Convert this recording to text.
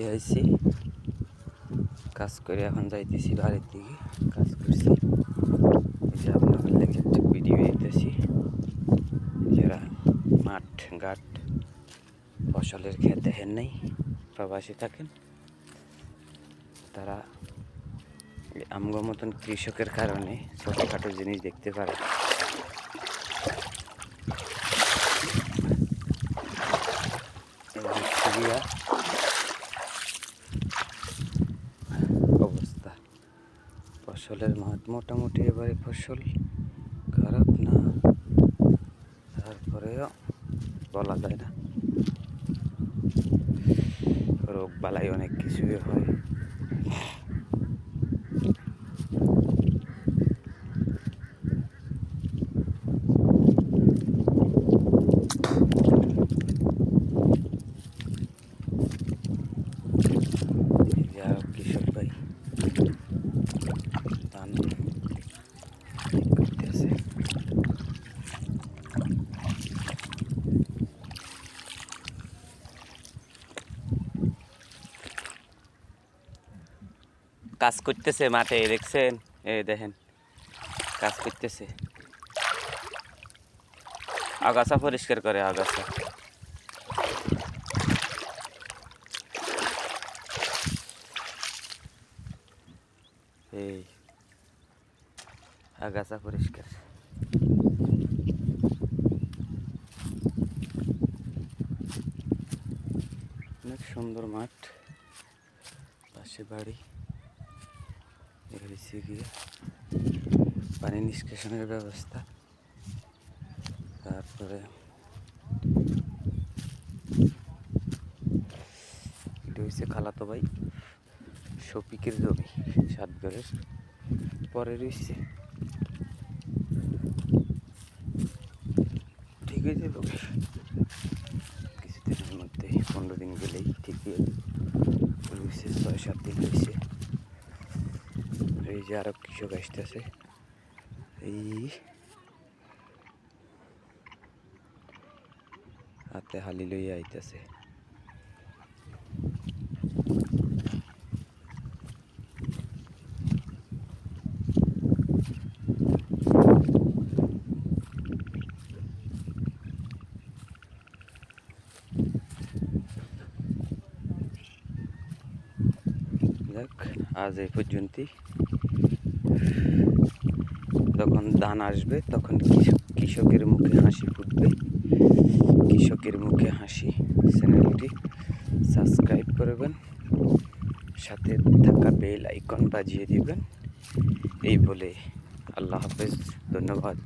মাঠে আইছি। কাজ করে এখন যাইতেছি বাড়ির দিকে, কাজ করছি। আপনাদের লেগে একটা ভিডিও দিতেছি। যারা মাঠ, ঘাট, ফসলের ক্ষেত দেখেন নাই, প্রবাসী থাকেন। তারা আমগো মতন কৃষকের কারণে ছোটোখাটো জিনিস দেখতে পারে। এই ফসলের মাঠ মোটামুটি এবারে ফসল খারাপ না, তারপরেও বলা যায় না। রোগ বালাই অনেক কিছুই হয় এই যে আরও কৃষক ভাই ধান করতেছে কাজ করতেছে মাঠে দেখছেন এই দেখেন কাজ করতেছে আগাছা পরিষ্কার করে আগাছা এই আগাছা পরিষ্কার। অনেক সুন্দর মাঠ। পাশে বাড়ি। এসে গিয়ে পানি নিষ্কাশনের ব্যবস্থা। তারপরে এটা হচ্ছে খালাতো ভাই শফিকের জমি সাত ঘরের পরে রয়েছে ঠিক হয়ে যাবে কিছুদিনের মধ্যে পনেরো দিন গেলেই ঠিক হয়ে ছয়, সাত দিন রয়েছে এই যে আরও কৃষক আসতেছে। এই হাতে হালি লইয়া আইতেছে। যাক, আজ এই পর্যন্তই। যখন ধান আসবে, তখন কৃষকের মুখে হাসি ফুটবে। কৃষকের মুখে হাসি। চ্যানেলটি সাবস্ক্রাইব করবেন। সাথে থাকা বেল আইকন বাজিয়ে দিবেন। এই বলে আল্লাহ হাফেজ। ধন্যবাদ।